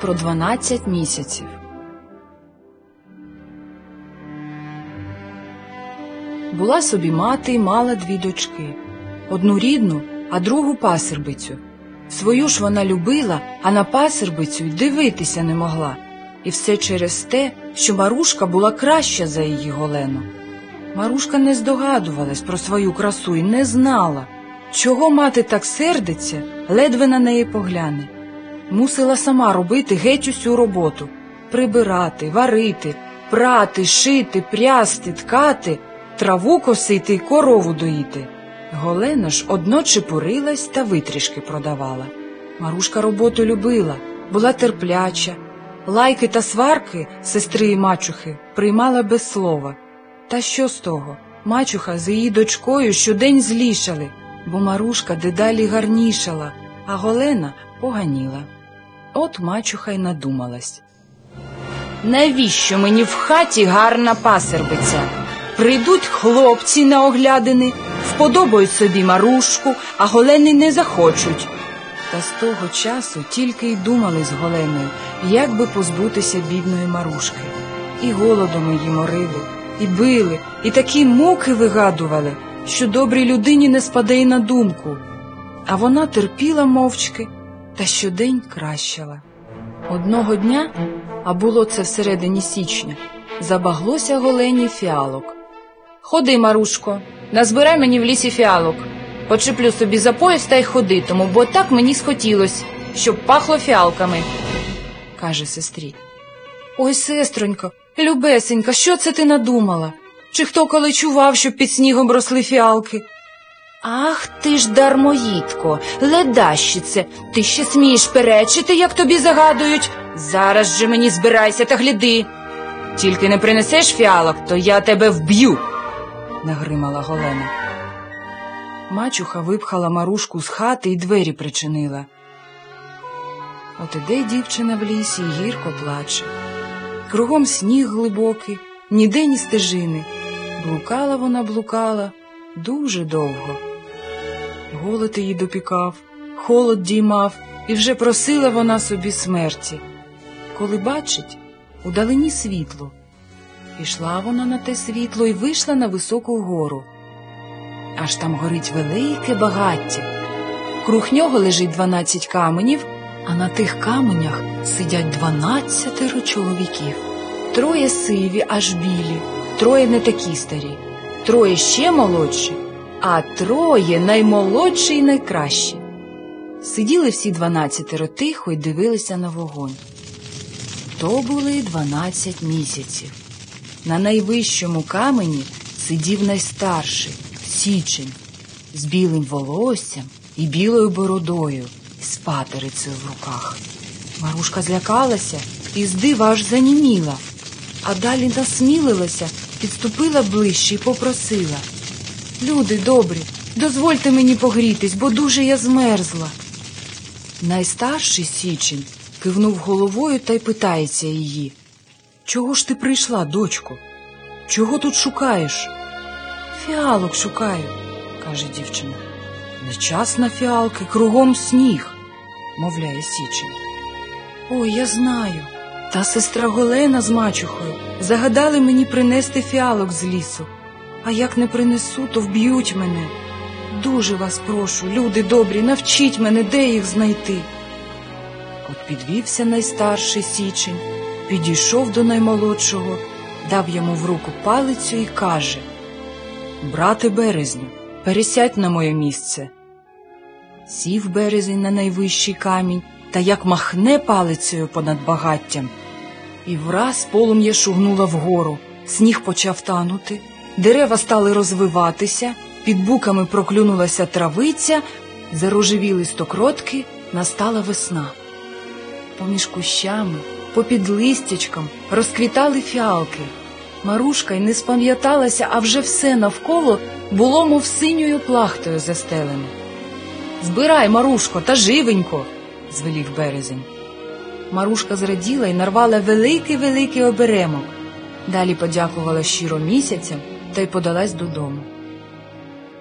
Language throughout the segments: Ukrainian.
про 12 місяців. Була собі мати і мала дві дочки одну рідну, а другу пасербицю. Свою ж вона любила, а на пасербицю й дивитися не могла. І все через те, що Марушка була краща за її Голену. Марушка не здогадувалась про свою красу і не знала, чого мати так сердиться, ледве на неї погляне. Мусила сама робити геть усю роботу прибирати, варити, прати, шити, прясти, ткати, траву косити й корову доїти. Голена ж одно чепурилась та витрішки продавала. Марушка роботу любила, була терпляча. Лайки та сварки сестри і мачухи приймала без слова. Та що з того? Мачуха з її дочкою щодень злішали, бо Марушка дедалі гарнішала, а Голена поганіла. От мачуха й надумалась. Навіщо мені в хаті гарна пасербиця? Прийдуть хлопці на оглядини, вподобають собі марушку, а голени не захочуть. Та з того часу тільки й думали з Голеною, як би позбутися бідної марушки. І голодом її морили, і били, і такі муки вигадували, що добрій людині не спаде й на думку. А вона терпіла мовчки та щодень кращала. Одного дня, а було це всередині січня, забаглося голені фіалок. Ходи, Марушко, назбирай мені в лісі фіалок. Почеплю собі за пояс та й ходитиму, бо так мені схотілось, щоб пахло фіалками, каже сестрі. Ой, сестронько, любесенька, що це ти надумала? Чи хто коли чував, щоб під снігом росли фіалки? Ах ти ж дармоїдко, ледащице, ти ще смієш перечити, як тобі загадують. Зараз же мені збирайся та гляди. Тільки не принесеш фіалок, то я тебе вб'ю, нагримала Голена. Мачуха випхала Марушку з хати і двері причинила. От іде дівчина в лісі гірко плаче. Кругом сніг глибокий, ніде ні стежини. Блукала вона блукала дуже довго. Голод її допікав, холод діймав, і вже просила вона собі смерті. Коли бачить, удалині світло. Пішла вона на те світло і вийшла на високу гору. Аж там горить велике багаття. Круг нього лежить дванадцять каменів, а на тих каменях сидять дванадцятеро чоловіків. Троє сиві, аж білі, троє не такі старі, троє ще молодші, а троє наймолодші і найкращі. Сиділи всі дванадцятеро тихо й дивилися на вогонь. То були дванадцять місяців. На найвищому камені сидів найстарший січень з білим волоссям і білою бородою, з патерицею в руках. Марушка злякалася і з дива аж заніміла, а далі насмілилася, підступила ближче і попросила. Люди добрі, дозвольте мені погрітись, бо дуже я змерзла. Найстарший січень кивнув головою та й питається її. Чого ж ти прийшла, дочко? Чого тут шукаєш? Фіалок шукаю, каже дівчина. Не час на фіалки, кругом сніг, мовляє січень. Ой, я знаю. Та сестра Голена з мачухою загадали мені принести фіалок з лісу. А як не принесу, то вб'ють мене. Дуже вас прошу, люди добрі, навчіть мене, де їх знайти. От підвівся найстарший січень, підійшов до наймолодшого, дав йому в руку палицю і каже Брате березню, пересядь на моє місце. Сів березень на найвищий камінь та як махне палицею понад багаттям. І враз полум'я шугнуло вгору, сніг почав танути, дерева стали розвиватися, під буками проклюнулася травиця, зарожевіли стокротки, настала весна. Поміж кущами, попід листячком розквітали фіалки. Марушка й не спам'яталася, а вже все навколо було, мов синьою плахтою застелене. Збирай, Марушко, та живенько, звелів березень. Марушка зраділа і нарвала великий-великий оберемок. Далі подякувала щиро місяцям та й подалась додому.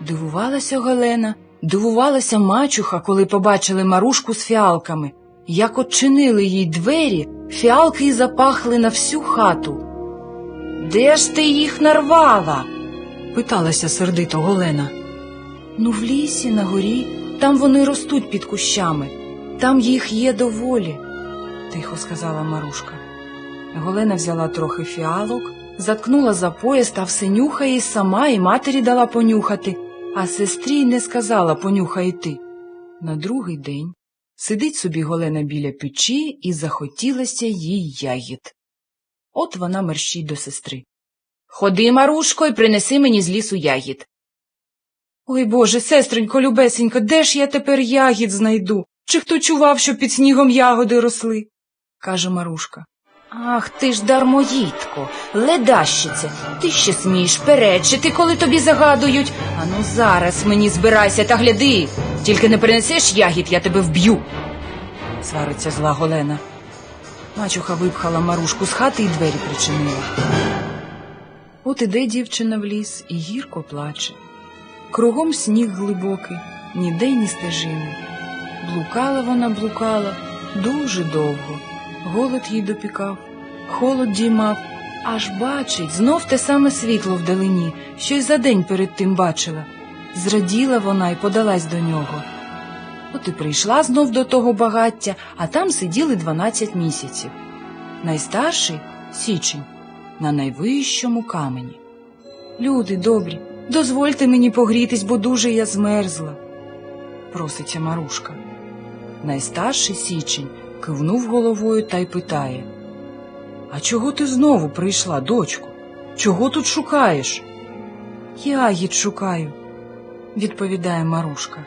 Дивувалася Галена, дивувалася мачуха, коли побачили Марушку з фіалками. Як odчинили їй двері, фіалки запахли на всю хату. Де ж ти їх нарвала? питалася сердито Голена. Ну, в лісі, на горі, там вони ростуть під кущами, там їх є доволі, тихо сказала Марушка. Голена взяла трохи фіалок, заткнула за пояс та все нюхає й сама, і матері дала понюхати, а сестрі й не сказала понюхай ти. На другий день сидить собі Голена біля печі і захотілося їй ягід. От вона мерщить до сестри. Ходи, Марушко, і принеси мені з лісу ягід. Ой Боже, сестренько, любесенько, де ж я тепер ягід знайду? Чи хто чував, що під снігом ягоди росли? каже Марушка. Ах ти ж дармоїдко, ледащице, ти ще смієш перечити, коли тобі загадують. Ану зараз мені збирайся та гляди. Тільки не принесеш ягід, я тебе вб'ю. Свариться зла Голена. Мачуха випхала Марушку з хати і двері причинила. От іде дівчина в ліс і гірко плаче. Кругом сніг глибокий, ніде й ні стежини. Блукала вона, блукала дуже довго. Голод їй допікав, холод діймав, аж бачить, знов те саме світло вдалині, що й за день перед тим бачила. Зраділа вона й подалась до нього. От і прийшла знов до того багаття, а там сиділи дванадцять місяців. Найстарший січень, на найвищому камені. Люди добрі, дозвольте мені погрітись, бо дуже я змерзла, проситься Марушка. Найстарший січень кивнув головою та й питає А чого ти знову прийшла, дочку? Чого тут шукаєш? Я Ягід шукаю, відповідає Марушка.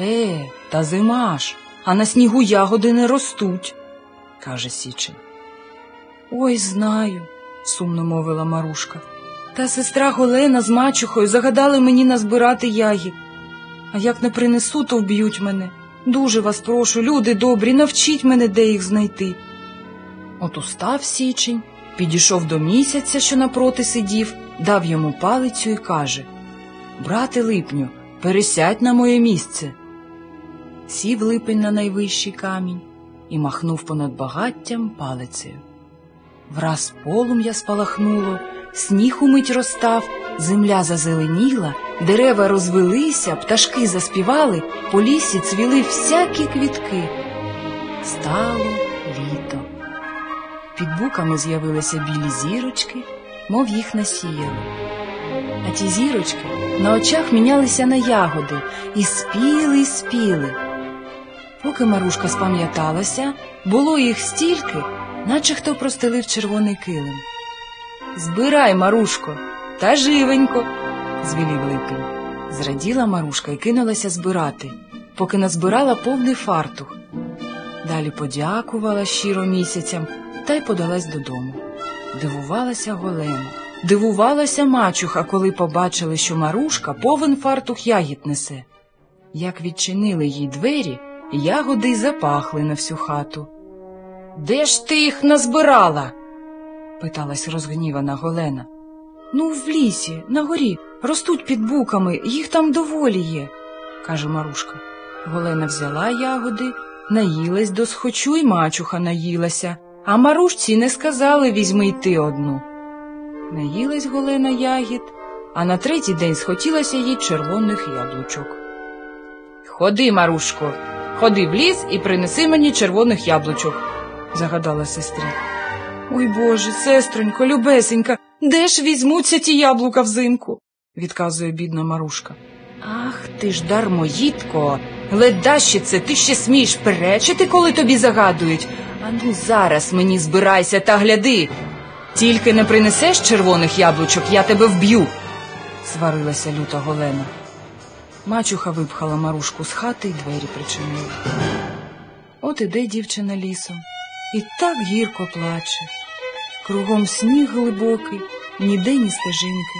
Е, та зима ж, а на снігу ягоди не ростуть, каже Січень. Ой, знаю, сумно мовила Марушка. Та сестра Голена з мачухою загадали мені назбирати ягід. А як не принесу, то вб'ють мене. Дуже вас прошу, люди добрі, навчіть мене, де їх знайти. От устав січень, підійшов до місяця, що напроти сидів, дав йому палицю і каже Брате липню, пересядь на моє місце. Сів липень на найвищий камінь і махнув понад багаттям палицею. Враз полум'я спалахнуло, сніг умить розстав, земля зазеленіла, дерева розвелися, пташки заспівали, по лісі цвіли всякі квітки. Стало літо. Під буками з'явилися білі зірочки, мов їх насіяли. А ті зірочки на очах мінялися на ягоди і спіли, і спіли. Поки Марушка спам'яталася, було їх стільки, наче хто простелив червоний килим. Збирай, Марушко, та живенько, звелів Липень. Зраділа Марушка і кинулася збирати, поки назбирала повний фартух. Далі подякувала щиро місяцям та й подалась додому. Дивувалася Голема, дивувалася мачуха, коли побачили, що Марушка повен фартух ягід несе. Як відчинили їй двері, ягоди й запахли на всю хату. Де ж ти їх назбирала? питалась розгнівана Голена. Ну, в лісі, на горі, ростуть під буками, їх там доволі є, каже Марушка. Голена взяла ягоди, наїлась до схочу й мачуха наїлася, а Марушці не сказали візьми й ти одну. Наїлась Голена ягід, а на третій день схотілося їй червоних яблучок. Ходи, Марушко, ходи в ліс і принеси мені червоних яблучок, загадала сестрі. Ой Боже, сестронько, любесенька, де ж візьмуться ті яблука взимку? відказує бідна Марушка. Ах ти ж дармоїдко, ледащице, ти ще смієш перечити, коли тобі загадують. Ану зараз мені збирайся та гляди. Тільки не принесеш червоних яблучок, я тебе вб'ю, сварилася люта Голена. Мачуха випхала Марушку з хати й двері причинила. От іде дівчина лісом і так гірко плаче. Кругом сніг глибокий, ніде ні стежинки.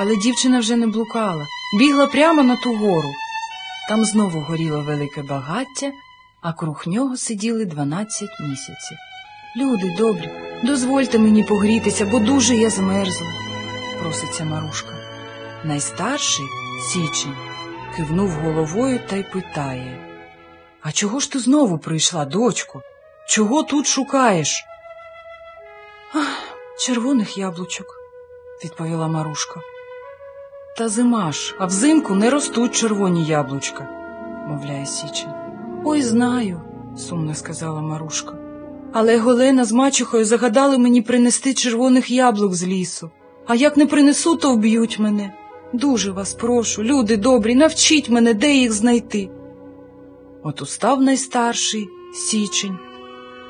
Але дівчина вже не блукала, бігла прямо на ту гору. Там знову горіло велике багаття, а круг нього сиділи дванадцять місяців. Люди добрі, дозвольте мені погрітися, бо дуже я змерзла, проситься Марушка. Найстарший січень кивнув головою та й питає А чого ж ти знову прийшла, дочко? Чого тут шукаєш? Червоних яблучок, відповіла Марушка. Та зима ж, а взимку не ростуть червоні яблучка, мовляє Січень. Ой, знаю, сумно сказала Марушка. Але Голена з мачухою загадали мені принести червоних яблук з лісу. А як не принесу, то вб'ють мене. Дуже вас прошу, люди добрі, навчіть мене, де їх знайти. От устав найстарший січень,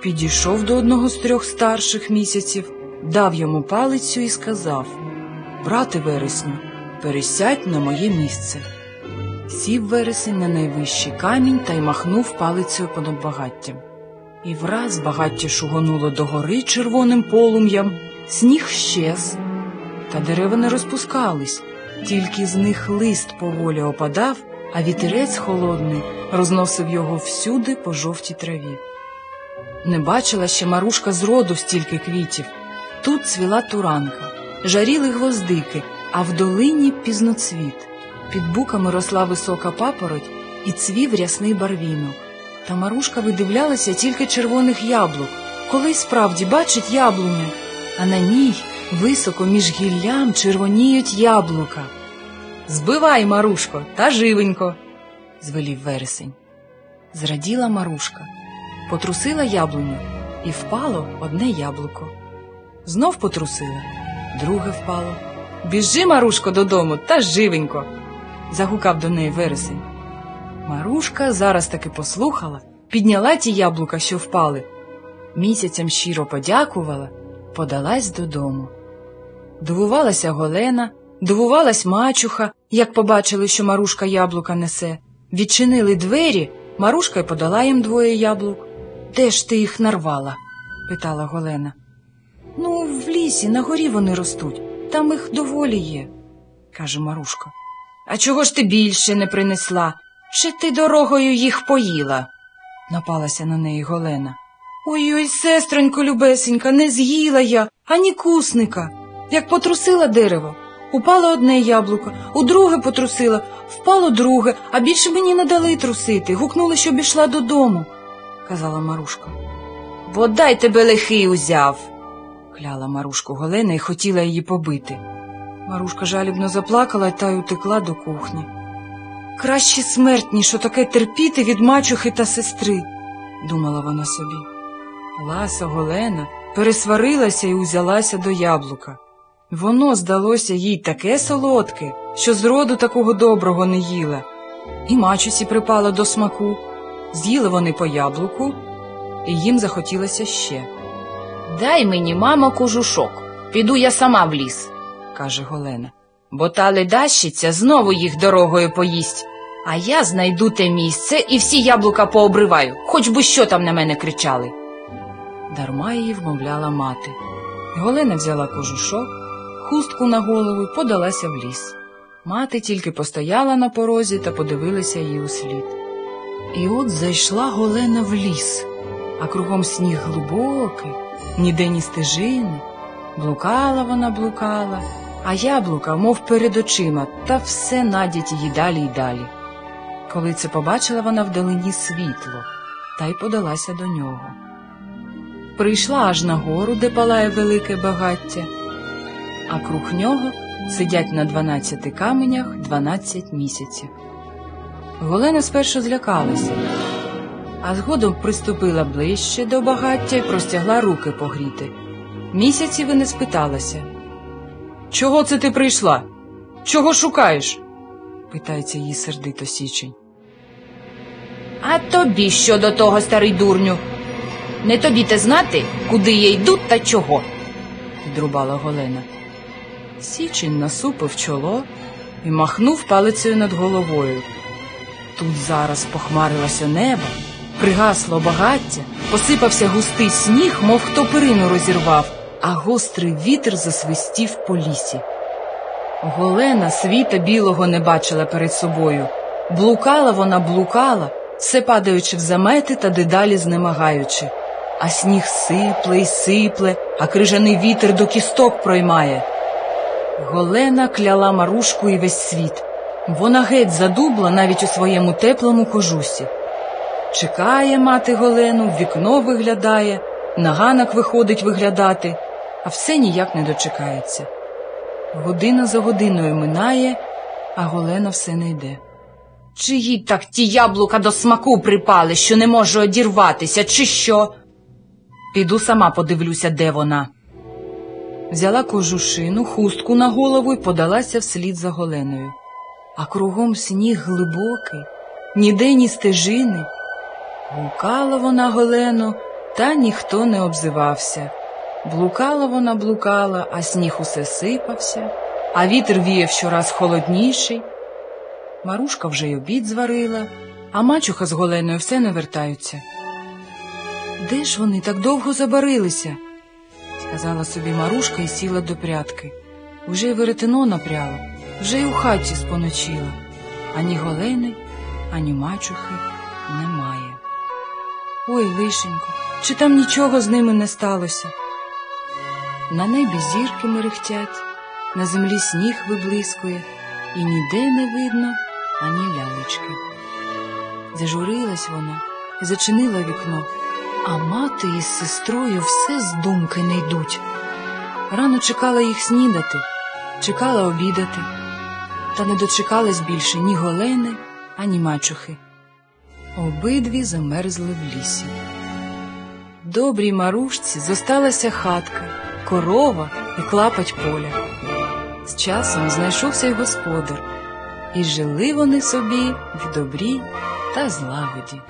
підійшов до одного з трьох старших місяців, дав йому палицю і сказав Брате вересню, пересядь на моє місце. Сів вересень на найвищий камінь та й махнув палицею понад багаттям. І враз багаття шугонуло догори червоним полум'ям, сніг щез, та дерева не розпускались, тільки з них лист поволі опадав, а вітерець холодний розносив його всюди по жовтій траві. Не бачила ще Марушка зроду стільки квітів. Тут цвіла туранка, жаріли гвоздики, а в долині пізноцвіт. Під буками росла висока папороть і цвів рясний барвінок. Та Марушка видивлялася тільки червоних яблук, коли справді бачить яблуню, а на ній високо між гіллям червоніють яблука. Збивай, Марушко, та живенько, звелів вересень. Зраділа Марушка, потрусила яблуню, і впало одне яблуко. Знов потрусила, друге впало. Біжи, Марушко, додому, та живенько. загукав до неї вересень. Марушка зараз таки послухала, підняла ті яблука, що впали. Місяцям щиро подякувала, подалась додому. Дивувалася Голена, дивувалась мачуха, як побачили, що Марушка яблука несе. Відчинили двері, Марушка й подала їм двоє яблук. Де ж ти їх нарвала? питала Голена. Ну, в лісі, на горі вони ростуть, там їх доволі є, каже Марушка. А чого ж ти більше не принесла? Ще ти дорогою їх поїла, напалася на неї Голена. Ой ой, сестронько любесенька, не з'їла я, ані кусника. Як потрусила дерево, упало одне яблуко, у друге потрусила, впало друге, а більше мені не дали трусити, гукнули, щоб ішла додому, казала Марушка. Бодай тебе лихий узяв, кляла Марушку Голена і хотіла її побити. Марушка жалібно заплакала та й утекла до кухні. Краще смерть, ніж таке терпіти від мачухи та сестри, думала вона собі. Ласа Голена пересварилася і узялася до яблука. Воно здалося їй таке солодке, що зроду такого доброго не їла. І мачусі припало до смаку. З'їли вони по яблуку, і їм захотілося ще. Дай мені, мамо, кожушок. Піду я сама в ліс. каже Голена. Бо та ледащиця знову їх дорогою поїсть. А я знайду те місце і всі яблука пообриваю, хоч би що там на мене кричали. Дарма її вмовляла мати. Голена взяла кожушок, хустку на голову подалася в ліс. Мати тільки постояла на порозі та подивилася їй услід. І от зайшла Голена в ліс, а кругом сніг глибокий, ніде ні стежини. Блукала вона, блукала, а яблука, мов перед очима, та все надять її далі й далі. Коли це побачила вона вдалині світло, та й подалася до нього. Прийшла аж на гору, де палає велике багаття, а круг нього сидять на дванадцяти каменях дванадцять місяців. Голена спершу злякалася, а згодом приступила ближче до багаття і простягла руки погріти. Місяців і не спиталася. Чого це ти прийшла? Чого шукаєш? питається її сердито січень. А тобі що до того, старий дурню? Не тобі те знати, куди я йду та чого. відрубала Голена. Січень насупив чоло і махнув палицею над головою. Тут зараз похмарилося небо, пригасло багаття, посипався густий сніг, мов хто перину розірвав, а гострий вітер засвистів по лісі. Голена світа білого не бачила перед собою. Блукала вона, блукала, все падаючи в замети та дедалі знемагаючи. А сніг сипле й сипле, а крижаний вітер до кісток проймає. Голена кляла Марушку і весь світ. Вона геть задубла навіть у своєму теплому кожусі. Чекає мати Голену, в вікно виглядає, на ганок виходить виглядати, а все ніяк не дочекається. Година за годиною минає, а Голена все не йде. Чи їй так ті яблука до смаку припали, що не можу одірватися, чи що? Піду сама подивлюся, де вона. Взяла кожушину, хустку на голову і подалася вслід за Голеною. А кругом сніг глибокий, ніде ні стежини. Блукала вона Голену, та ніхто не обзивався. Блукала вона, блукала, а сніг усе сипався, а вітер віяв щораз холодніший. Марушка вже й обід зварила, а мачуха з Голеною все не вертаються. Де ж вони так довго забарилися? сказала собі Марушка і сіла до прядки. Вже й веретено напряла, вже й у хаті споночила. Ані Голени, ані мачухи немає. Ой, лишенько, чи там нічого з ними не сталося? На небі зірки мерехтять, на землі сніг виблискує, і ніде не видно ані лялечки. Зажурилась вона зачинила вікно, а мати із сестрою все з думки не йдуть. Рано чекала їх снідати, чекала обідати, та не дочекалась більше ні голени, ані мачухи. Обидві замерзли в лісі. Добрій марушці зосталася хатка, корова і клапать поля. З часом знайшовся й господар, і жили вони собі в добрі та злагоді.